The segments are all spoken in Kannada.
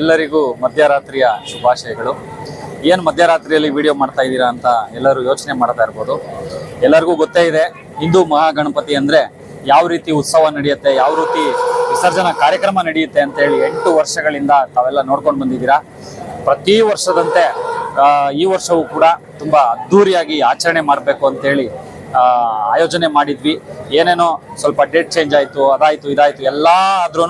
ಎಲ್ಲರಿಗೂ ಮಧ್ಯರಾತ್ರಿಯ ಶುಭಾಶಯಗಳು. ಏನು ಮಧ್ಯರಾತ್ರಿಯಲ್ಲಿ ವಿಡಿಯೋ ಮಾಡ್ತಾ ಇದ್ದೀರಾ ಅಂತ ಎಲ್ಲರೂ ಯೋಚನೆ ಮಾಡ್ತಾ ಇರ್ಬೋದು. ಎಲ್ಲರಿಗೂ ಗೊತ್ತೇ ಇದೆ, ಹಿಂದೂ ಮಹಾಗಣಪತಿ ಅಂದರೆ ಯಾವ ರೀತಿ ಉತ್ಸವ ನಡೆಯುತ್ತೆ, ಯಾವ ರೀತಿ ವಿಸರ್ಜನಾ ಕಾರ್ಯಕ್ರಮ ನಡೆಯುತ್ತೆ ಅಂತೇಳಿ ಎಂಟು ವರ್ಷಗಳಿಂದ ತಾವೆಲ್ಲ ನೋಡ್ಕೊಂಡು ಬಂದಿದ್ದೀರಾ. ಪ್ರತಿ ವರ್ಷದಂತೆ ಈ ವರ್ಷವೂ ಕೂಡ ತುಂಬ ಅದ್ಧೂರಿಯಾಗಿ ಆಚರಣೆ ಮಾಡಬೇಕು ಅಂತೇಳಿ ಆಯೋಜನೆ ಮಾಡಿದ್ವಿ. ಏನೇನೋ ಸ್ವಲ್ಪ ಡೇಟ್ ಚೇಂಜ್ ಆಯಿತು, ಅದಾಯಿತು, ಇದಾಯಿತು, ಎಲ್ಲ ಆದ್ರೂ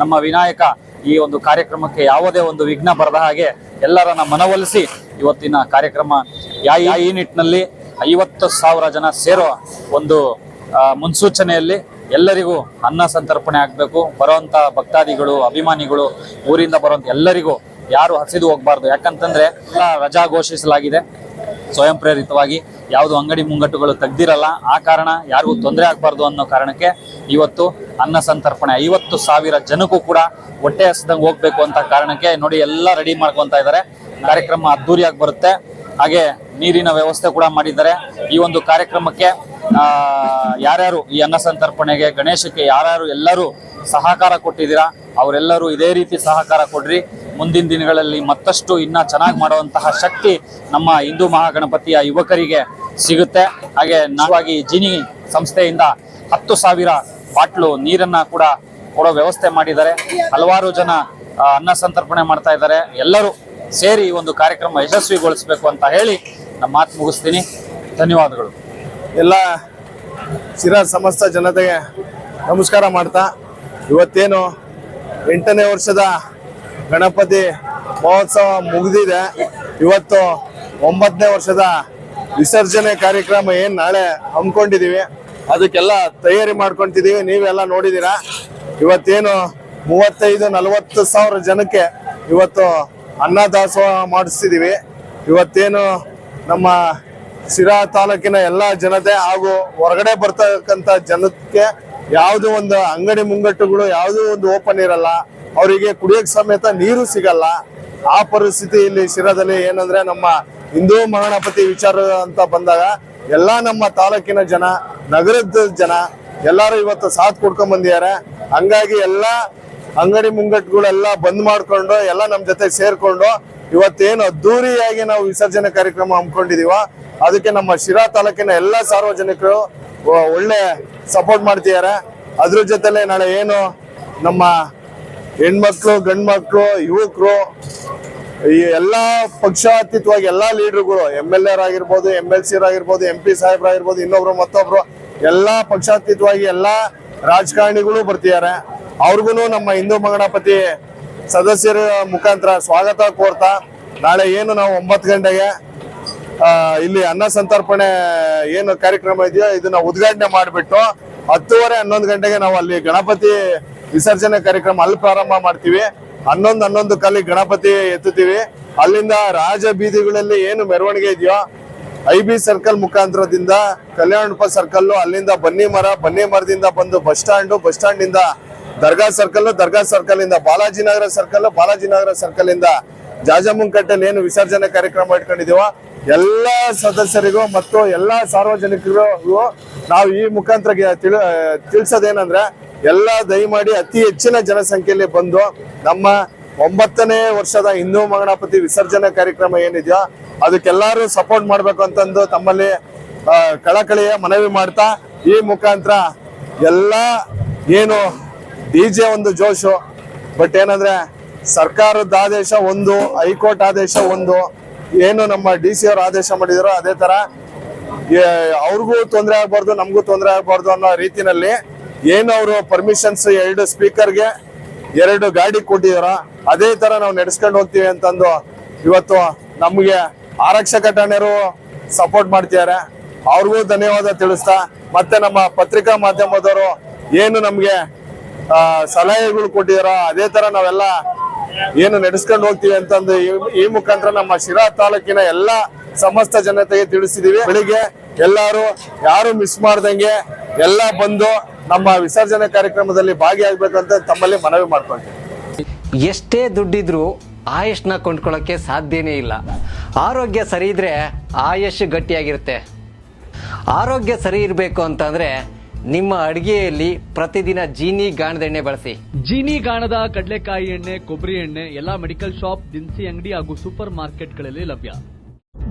ನಮ್ಮ ವಿನಾಯಕ ಈ ಒಂದು ಕಾರ್ಯಕ್ರಮಕ್ಕೆ ಯಾವುದೇ ಒಂದು ವಿಘ್ನ ಬರದ ಹಾಗೆ ಎಲ್ಲರನ್ನ ಮನವೊಲಿಸಿ ಇವತ್ತಿನ ಕಾರ್ಯಕ್ರಮ ಯಾ ಈ ನಿಟ್ಟಿನಲ್ಲಿ ಐವತ್ತು ಸಾವಿರ ಜನ ಸೇರೋ ಒಂದು ಮುನ್ಸೂಚನೆಯಲ್ಲಿ ಎಲ್ಲರಿಗೂ ಅನ್ನ ಸಂತರ್ಪಣೆ ಆಗಬೇಕು. ಬರುವಂಥ ಭಕ್ತಾದಿಗಳು, ಅಭಿಮಾನಿಗಳು, ಊರಿಂದ ಬರುವಂಥ ಎಲ್ಲರಿಗೂ ಯಾರು ಹಸಿದು ಹೋಗಬಾರ್ದು. ಯಾಕಂತಂದ್ರೆ ಎಲ್ಲ ರಜಾ ಘೋಷಿಸಲಾಗಿದೆ. ಸ್ವಯಂ ಪ್ರೇರಿತವಾಗಿ ಯಾವುದು ಅಂಗಡಿ ಮುಂಗಟ್ಟುಗಳು ತೆಗ್ದಿರಲ್ಲ. ಆ ಕಾರಣ ಯಾರಿಗೂ ತೊಂದರೆ ಆಗಬಾರ್ದು ಅನ್ನೋ ಕಾರಣಕ್ಕೆ ಇವತ್ತು ಅನ್ನ ಸಂತರ್ಪಣೆ. ಐವತ್ತು ಸಾವಿರ ಜನಕ್ಕೂ ಕೂಡ ಹೊಟ್ಟೆ ಹಸ್ದಂಗೆ ಹೋಗ್ಬೇಕು ಅಂತ ಕಾರಣಕ್ಕೆ ನೋಡಿ ಎಲ್ಲ ರೆಡಿ ಮಾಡ್ಕೊಂತ ಇದ್ದಾರೆ. ಕಾರ್ಯಕ್ರಮ ಅದ್ದೂರಿಯಾಗಿ ಬರುತ್ತೆ. ಹಾಗೆ ನೀರಿನ ವ್ಯವಸ್ಥೆ ಕೂಡ ಮಾಡಿದ್ದಾರೆ. ಈ ಒಂದು ಕಾರ್ಯಕ್ರಮಕ್ಕೆ ಯಾರ್ಯಾರು ಈ ಅನ್ನ ಸಂತರ್ಪಣೆಗೆ, ಗಣೇಶಕ್ಕೆ ಯಾರ್ಯಾರು ಎಲ್ಲರೂ ಸಹಕಾರ ಕೊಟ್ಟಿದ್ದೀರಾ, ಅವರೆಲ್ಲರೂ ಇದೇ ರೀತಿ ಸಹಕಾರ ಕೊಡ್ರಿ. ಮುಂದಿನ ದಿನಗಳಲ್ಲಿ ಮತ್ತಷ್ಟು ಇನ್ನ ಚೆನ್ನಾಗಿ ಮಾಡುವಂತಹ ಶಕ್ತಿ ನಮ್ಮ ಹಿಂದೂ ಮಹಾಗಣಪತಿಯ ಯುವಕರಿಗೆ ಸಿಗುತ್ತೆ. ಹಾಗೆ ನಾವಾಗಿ ಜಿನಿ ಸಂಸ್ಥೆಯಿಂದ ಹತ್ತು ಸಾವಿರ ಬಾಟ್ಲು ನೀರನ್ನ ಕೂಡ ಕೊಡೋ ವ್ಯವಸ್ಥೆ ಮಾಡಿದ್ದಾರೆ. ಹಲವಾರು ಜನ ಅನ್ನ ಸಂತರ್ಪಣೆ ಮಾಡ್ತಾ ಇದ್ದಾರೆ. ಎಲ್ಲರೂ ಸೇರಿ ಈ ಒಂದು ಕಾರ್ಯಕ್ರಮ ಯಶಸ್ವಿಗೊಳಿಸಬೇಕು ಅಂತ ಹೇಳಿ ನಮ್ಮ ಮಾತು ಮುಗಿಸ್ತೀನಿ. ಧನ್ಯವಾದಗಳು. ಎಲ್ಲ ಶಿರಾ ಸಮಸ್ತ ಜನತೆಗೆ ನಮಸ್ಕಾರ ಮಾಡ್ತಾ, ಇವತ್ತೇನು ಎಂಟನೇ ವರ್ಷದ ಗಣಪತಿ ಮಹೋತ್ಸವ ಮುಗಿದಿದೆ. ಇವತ್ತು ಒಂಬತ್ತನೇ ವರ್ಷದ ವಿಸರ್ಜನೆ ಕಾರ್ಯಕ್ರಮ ಏನು ನಾಳೆ ಹಮ್ಮಿಕೊಂಡಿದೀವಿ. ಅದಕ್ಕೆಲ್ಲ ತಯಾರಿ ಮಾಡ್ಕೊಂತಿದೀವಿ. ನೀವೆಲ್ಲ ನೋಡಿದೀರಾ. ಇವತ್ತೇನು ಮೂವತ್ತೈದು, ನಲವತ್ತು ಸಾವಿರ ಜನಕ್ಕೆ ಇವತ್ತು ಅನ್ನದಾಸೋಹ ಮಾಡಿಸ್ತಿದೀವಿ. ಇವತ್ತೇನು ನಮ್ಮ ಸಿರಾ ತಾಲೂಕಿನ ಎಲ್ಲ ಜನತೆ ಹಾಗೂ ಹೊರಗಡೆ ಬರ್ತಕ್ಕಂಥ ಜನಕ್ಕೆ ಯಾವುದೋ ಒಂದು ಅಂಗಡಿ ಮುಂಗಟ್ಟುಗಳು, ಯಾವುದೋ ಒಂದು ಓಪನ್ ಇರಲ್ಲ ಅವರಿಗೆ ಕುಡಿಯೋಕೆ ಸಮೇತ ನೀರು ಸಿಗಲ್ಲ. ಆ ಪರಿಸ್ಥಿತಿ ಇಲ್ಲಿ ಶಿರಾದಲ್ಲಿ ಏನಂದ್ರೆ ನಮ್ಮ ಹಿಂದೂ ಮಹಾಣಪತಿ ವಿಚಾರ ಅಂತ ಬಂದಾಗ ಎಲ್ಲ ನಮ್ಮ ತಾಲೂಕಿನ ಜನ, ನಗರದ ಜನ ಎಲ್ಲರೂ ಇವತ್ತು ಸಾಥ್ ಕೊಡ್ಕೊಂಡ್ ಬಂದಿದ್ದಾರೆ. ಹಂಗಾಗಿ ಎಲ್ಲ ಅಂಗಡಿ ಮುಂಗಟ್ಗಳೆಲ್ಲ ಬಂದ್ ಮಾಡ್ಕೊಂಡು ಎಲ್ಲ ನಮ್ಮ ಜೊತೆ ಸೇರ್ಕೊಂಡು ಇವತ್ತೇನು ಅದ್ದೂರಿಯಾಗಿ ನಾವು ವಿಸರ್ಜನೆ ಕಾರ್ಯಕ್ರಮ ಹಮ್ಮಿಕೊಂಡಿದೀವ. ಅದಕ್ಕೆ ನಮ್ಮ ಶಿರಾ ತಾಲೂಕಿನ ಎಲ್ಲ ಸಾರ್ವಜನಿಕರು ಒಳ್ಳೆ ಸಪೋರ್ಟ್ ಮಾಡ್ತಿದ್ದಾರೆ. ಅದ್ರ ಜೊತೆಲೆ ನಾಳೆ ಏನು ನಮ್ಮ ಹೆಣ್ಮಕ್ಳು, ಗಂಡ್ಮಕ್ಳು, ಯುವಕರು, ಈ ಎಲ್ಲಾ ಪಕ್ಷಾತೀತವಾಗಿ ಎಲ್ಲಾ ಲೀಡರ್ಗಳು ಎಂ ಎಲ್ ಎರ್ ಆಗಿರ್ಬೋದು ಎಂ ಎಲ್ ಸಿ ಆಗಿರ್ಬೋದು ಎಂ ಪಿ ಸಾಹೇಬ್ರಾಗಿರ್ಬೋದು ಇನ್ನೊಬ್ರು ಮತ್ತೊಬ್ರು, ಎಲ್ಲಾ ಪಕ್ಷಾತೀತವಾಗಿ ಎಲ್ಲಾ ರಾಜಕಾರಣಿಗಳು ಬರ್ತಿದ್ದಾರೆ. ಅವ್ರಿಗೂ ನಮ್ಮ ಹಿಂದೂ ಮಗಣಪತಿ ಸದಸ್ಯರ ಮುಖಾಂತರ ಸ್ವಾಗತ ಕೋರ್ತಾ, ನಾಳೆ ಏನು ನಾವು ಒಂಬತ್ತು ಗಂಟೆಗೆ ಇಲ್ಲಿ ಅನ್ನ ಸಂತರ್ಪಣೆ ಏನು ಕಾರ್ಯಕ್ರಮ ಇದೆಯೋ ಇದನ್ನ ಉದ್ಘಾಟನೆ ಮಾಡಿಬಿಟ್ಟು ಹತ್ತುವರೆ ಹನ್ನೊಂದು ಗಂಟೆಗೆ ನಾವು ಅಲ್ಲಿ ಗಣಪತಿ ವಿಸರ್ಜನೆ ಕಾರ್ಯಕ್ರಮ ಅಲ್ಲಿ ಪ್ರಾರಂಭ ಮಾಡ್ತೀವಿ. ಹನ್ನೊಂದು ಹನ್ನೊಂದು ಕಲ್ಲಿ ಗಣಪತಿ ಎತ್ತುತ್ತೀವಿ. ಅಲ್ಲಿಂದ ರಾಜ ಬೀದಿಗಳಲ್ಲಿ ಏನು ಮೆರವಣಿಗೆ ಇದೆಯೋ, ಐ ಬಿ ಸರ್ಕಲ್ ಮುಖಾಂತರದಿಂದ ಕಲ್ಯಾಣಪ ಸರ್ಕಲ್ ಅಲ್ಲಿಂದ ಬನ್ನಿ ಮರ, ಬನ್ನಿ ಮರದಿಂದ ಬಂದು ಬಸ್ ಸ್ಟಾಂಡ್ ಬಸ್ ಸ್ಟಾಂಡ್ ಇಂದ ದರ್ಗಾ ಸರ್ಕಲ್ ದರ್ಗಾ ಸರ್ಕಲ್ ಇಂದ ಬಾಲಾಜಿನಗರ ಸರ್ಕಲ್ ಬಾಲಾಜಿನಗರ ಸರ್ಕಲ್ ಇಂದ ಜಾಜಮುಂಕಟ್ಟೆಲ್ಲಿ ಏನು ವಿಸರ್ಜನೆ ಕಾರ್ಯಕ್ರಮ ಇಟ್ಕೊಂಡಿದೀವೋ ಎಲ್ಲ ಸದಸ್ಯರಿಗೂ ಮತ್ತು ಎಲ್ಲ ಸಾರ್ವಜನಿಕರಿಗೂ ನಾವು ಈ ಮುಖಾಂತರ ತಿಳ, ತಿಳಿಸೋದೇನಂದ್ರೆ ಎಲ್ಲ ದಯಮಾಡಿ ಅತಿ ಹೆಚ್ಚಿನ ಜನಸಂಖ್ಯೆಯಲ್ಲಿ ಬಂದು ನಮ್ಮ ಒಂಬತ್ತನೇ ವರ್ಷದ ಹಿಂದೂ ಮಗಣಪತಿ ವಿಸರ್ಜನೆ ಕಾರ್ಯಕ್ರಮ ಏನಿದೆಯೋ ಅದಕ್ಕೆಲ್ಲರೂ ಸಪೋರ್ಟ್ ಮಾಡಬೇಕು ಅಂತಂದು ತಮ್ಮಲ್ಲಿ ಕಳಕಳಿಯ ಮನವಿ ಮಾಡ್ತಾ ಈ ಮುಖಾಂತರ ಎಲ್ಲ ಏನು ಡಿ ಜೆ ಒಂದು ಜೋಶು ಬಟ್ ಏನಂದ್ರೆ ಸರ್ಕಾರದ ಆದೇಶ ಒಂದು, ಹೈಕೋರ್ಟ್ ಆದೇಶ ಒಂದು, ಏನು ನಮ್ಮ ಡಿ ಸಿ ಅವರು ಆದೇಶ ಮಾಡಿದಾರೋ ಅದೇ ತರ ಅವ್ರಿಗೂ ತೊಂದರೆ ಆಗ್ಬಾರ್ದು, ನಮಗೂ ತೊಂದರೆ ಆಗ್ಬಾರ್ದು ಅನ್ನೋ ರೀತಿನಲ್ಲಿ ಏನು ಅವರು ಪರ್ಮಿಷನ್ಸ್ ಎರಡು ಸ್ಪೀಕರ್ಗೆ ಎರಡು ಗಾಡಿ ಕೊಟ್ಟಿದಾರ, ಅದೇ ತರ ನಾವು ನಡೆಸ್ಕೊಂಡು ಹೋಗ್ತೀವಿ ಅಂತಂದು ಇವತ್ತು ನಮಗೆ ಆರಕ್ಷಕ ಠಾಣೆಯರು ಸಪೋರ್ಟ್ ಮಾಡ್ತಿದ್ದಾರೆ ಅವ್ರಿಗೂ ಧನ್ಯವಾದ ತಿಳಿಸ್ತಾ, ಮತ್ತೆ ನಮ್ಮ ಪತ್ರಿಕಾ ಮಾಧ್ಯಮದವರು ಏನು ನಮಗೆ ಸಲಹೆಗಳು ಕೊಟ್ಟಿದಾರ, ಅದೇ ತರ ನಾವೆಲ್ಲ ಏನು ನಡೆಸ್ಕೊಂಡು ಹೋಗ್ತೀವಿ ಅಂತಂದು ಈ ಮುಖಾಂತರ ನಮ್ಮ ಶಿರಾ ತಾಲೂಕಿನ ಎಲ್ಲ ಸಮಸ್ತ ಜನತೆಗೆ ತಿಳಿಸಿದೀವಿ. ಬೆಳಿಗ್ಗೆ ಎಲ್ಲಾರು ಯಾರು ಮಿಸ್ ಮಾಡ್ದಂಗೆ ಎಲ್ಲ ಬಂದು ನಮ್ಮ ವಿಸರ್ಜನೆ ಕಾರ್ಯಕ್ರಮದಲ್ಲಿ ಭಾಗಿಯಾಗಬೇಕಂತ ತಮ್ಮಲ್ಲಿ ಮನವಿ ಮಾಡ್ಕೊಂತೀವಿ ಎಷ್ಟೇ ದುಡ್ಡಿದ್ರೂ ಆಯುಷ್ನ ಕೊಂಡ್ಕೊಳ್ಳೋಕ್ಕೆ ಸಾಧ್ಯನೇ ಇಲ್ಲ. ಆರೋಗ್ಯ ಸರಿ ಇದ್ರೆ ಆಯುಷ್ ಗಟ್ಟಿಯಾಗಿರುತ್ತೆ. ಆರೋಗ್ಯ ಸರಿ ಇರಬೇಕು ಅಂತಂದ್ರೆ ನಿಮ್ಮ ಅಡಿಗೆಯಲ್ಲಿ ಪ್ರತಿದಿನ ಜೀನಿ ಗಾಣದ ಎಣ್ಣೆ ಬಳಸಿ. ಜೀನಿ ಗಾಣದ ಕಡಲೆಕಾಯಿ ಎಣ್ಣೆ ಕೊಬ್ಬರಿ ಎಣ್ಣೆ ಎಲ್ಲಾ ಮೆಡಿಕಲ್ ಶಾಪ್ ದಿನಸಿ ಅಂಗಡಿ ಹಾಗೂ ಸೂಪರ್ ಮಾರ್ಕೆಟ್ಗಳಲ್ಲಿ ಲಭ್ಯ.